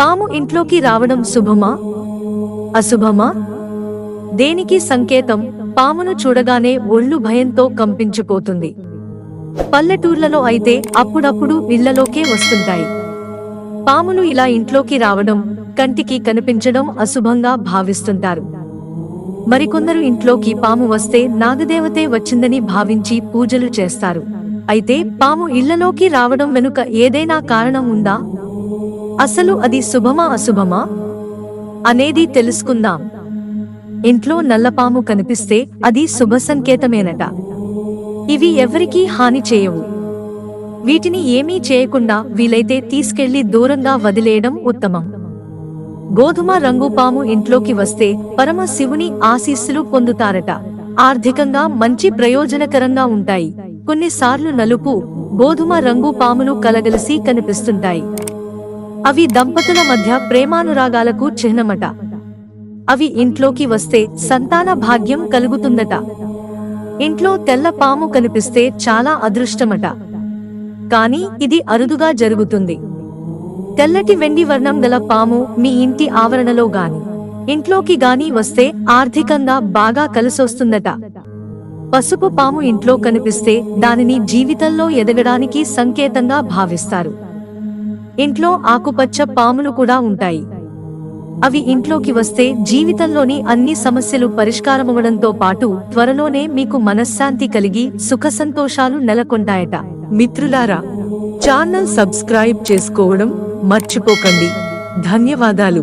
పాము ఇంట్లోకి రావడం శుభమా? అశుభమా? దేనికి సంకేతం? పామును చూడగానే ఒళ్ళు భయంతో కంపించిపోతుంది. పల్లెటూర్లలో అయితే అప్పుడప్పుడు ఇళ్ళలోకే వస్తుంటాయి. పాములు ఇలా ఇంట్లోకి రావడం కంటికి కనిపించడం అశుభంగా భావిస్తుంటారు. మరికొందరు ఇంట్లోకి పాము వస్తే నాగదేవతే వచ్చిందని భావించి పూజలు చేస్తారు. అయితే పాము ఇళ్ళలోకి రావడం వెనుక ఏదైనా కారణం ఉందా? అసలు అది శుభమా అశుభమా అనేది తెలుసుకుందాం. ఇంట్లో నల్లపాము కనిపిస్తే అది శుభ సంకేతమేనట. ఇవి ఎవరికీ హాని చేయవు. వీటిని ఏమీ చేయకుండా వీలైతే తీసుకెళ్ళి దూరంగా వదిలేయడం ఉత్తమం. గోధుమ రంగు పాము ఇంట్లోకి వస్తే పరమ శివుని ఆశీస్సులు పొందుతారట. ఆర్థికంగా మంచి ప్రయోజనకరంగా ఉంటాయి. కొన్నిసార్లు నలుపు గోధుమ రంగు పాములు కలగలిసి కనిపిస్తుంటాయి. అవి దంపతుల మధ్య ప్రేమానురాగాలకు చిహ్నమట. అవి ఇంట్లోకి వస్తే సంతాన భాగ్యం కలుగుతుందట. ఇంట్లో తెల్ల పాము కనిపిస్తే చాలా అదృష్టమట. కానీ ఇది అరుదుగా జరుగుతుంది. తెల్లటి వెండి వర్ణం గల పాము మీ ఇంటి ఆవరణలో గాని ఇంట్లోకి గాని వస్తే ఆర్థికంగా బాగా కలిసొస్తుందట. పసుపు పాము ఇంట్లో కనిపిస్తే దానిని జీవితంలో ఎదగడానికి సంకేతంగా భావిస్తారు. ఇంట్లో ఆకుపచ్చ పాములు కూడా ఉంటాయి. అవి ఇంట్లోకి వస్తే జీవితంలోని అన్ని సమస్యలు పరిష్కారమవడంతో పాటు త్వరలోనే మీకు మనశ్శాంతి కలిగి సుఖ సంతోషాలు నెలకొంటాయట. మిత్రులారా ఛానల్ సబ్స్క్రైబ్ చేసుకోవడం మర్చిపోకండి. ధన్యవాదాలు.